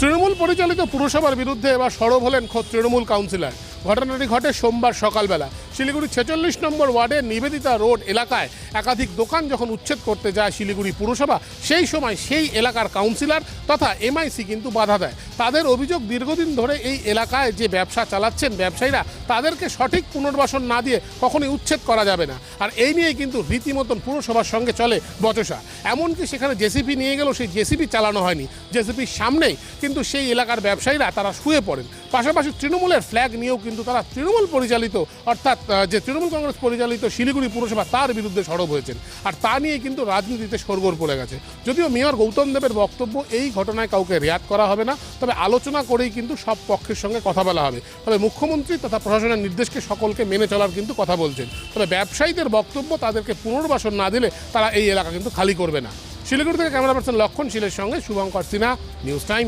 তৃণমূল পরিচালিত পুরসভার বিরুদ্ধে এবার সরব হলেন খোদ তৃণমূল কাউন্সিলর। ঘটনাটি ঘটে সোমবার সকালবেলা। শিলিগুড়ি ছেচল্লিশ নম্বর ওয়ার্ডের নিবেদিতা রোড এলাকায় একাধিক দোকান যখন উচ্ছেদ করতে যায় শিলিগুড়ি পুরসভা, সেই সময় সেই এলাকার কাউন্সিলর তথা এমআইসি কিন্তু বাধা দেয়। তাদের অভিযোগ দীর্ঘদিন ধরে এই এলাকায় যে ব্যবসা চালাচ্ছেন ব্যবসায়ীরা, তাদেরকে সঠিক পুনর্বাসন না দিয়ে কখনোই উচ্ছেদ করা যাবে না। আর এই নিয়েই কিন্তু রীতিমতন পুরসভার সঙ্গে চলে বচসা। এমনকি সেখানে জেসিপি নিয়ে গেলেও সেই জেসিপি চালানো হয়নি। জেসিপির সামনেই কিন্তু সেই এলাকার ব্যবসায়ীরা তারা শুয়ে পড়েন। পাশাপাশি তৃণমূলের ফ্ল্যাগ নিয়েও কিন্তু তারা তৃণমূল পরিচালিত, অর্থাৎ যে তৃণমূল কংগ্রেস পরিচালিত শিলিগুড়ি পুরসভা তার বিরুদ্ধে সরব হয়েছেন। আর তা নিয়ে কিন্তু রাজনীতিতে সরগোল পড়ে গেছে। যদিও মেয়র গৌতম দেবের বক্তব্য এই ঘটনায় কাউকে রেয়াত করা হবে না তবে আলোচনা করেই কিন্তু সব পক্ষের সঙ্গে কথা বলা হবে। তবে মুখ্যমন্ত্রী তথা প্রশাসনের নির্দেশকে সকলকে মেনে চলার কিন্তু কথা বলছেন। তবে ব্যবসায়ীদের বক্তব্য তাদেরকে পুনর্বাসন না দিলে তারা এই এলাকা কিন্তু খালি করবে না। শিলিগুড়ি থেকে ক্যামেরা পার্সন লক্ষণ শীলের সঙ্গে শুভঙ্কর সিনহা, নিউজ টাইম।